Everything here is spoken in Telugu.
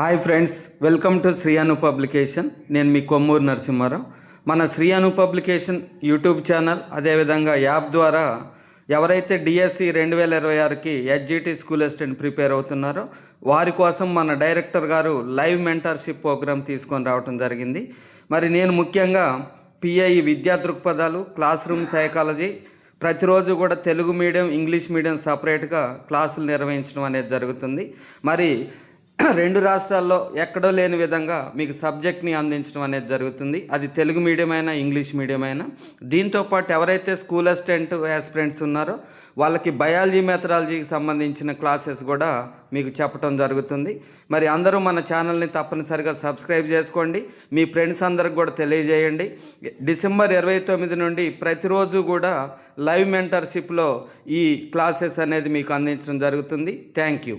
Hi friends welcome to Sriyanu publication. నేను మీ కొమ్మూరు నరసింహారావు. మన శ్రీయాను పబ్లికేషన్ యూట్యూబ్ ఛానల్ అదేవిధంగా యాప్ ద్వారా ఎవరైతే డిఎస్సి రెండు వేల ఇరవై ఆరుకి హెచ్జిటి స్కూల్ అసిస్టెంట్ ప్రిపేర్ అవుతున్నారో వారి కోసం మన డైరెక్టర్ గారు లైవ్ మెంటర్షిప్ ప్రోగ్రామ్ తీసుకొని రావడం జరిగింది. మరి నేను ముఖ్యంగా పిఐ విద్యా దృక్పథాలు క్లాస్ రూమ్ సైకాలజీ ప్రతిరోజు కూడా తెలుగు మీడియం ఇంగ్లీష్ మీడియం సపరేట్గా క్లాసులు నిర్వహించడం అనేది జరుగుతుంది. మరి రెండు రాష్ట్రాల్లో ఎక్కడో లేని విధంగా మీకు సబ్జెక్ట్ని అందించడం అనేది జరుగుతుంది. అది తెలుగు మీడియం అయినా ఇంగ్లీష్ మీడియం అయినా. దీంతోపాటు ఎవరైతే స్కూల్ అసిస్టెంట్ యాస్పిరెంట్స్ ఉన్నారో వాళ్ళకి బయాలజీ మెథడాలజీకి సంబంధించిన క్లాసెస్ కూడా మీకు చెప్పడం జరుగుతుంది. మరి అందరూ మన ఛానల్ని తప్పనిసరిగా సబ్స్క్రైబ్ చేసుకోండి. మీ ఫ్రెండ్స్ అందరికి కూడా తెలియజేయండి. డిసెంబర్ ఇరవై తొమ్మిది నుండి ప్రతిరోజు కూడా లైవ్ మెంటర్షిప్లో ఈ క్లాసెస్ అనేది మీకు అందించడం జరుగుతుంది. Thank you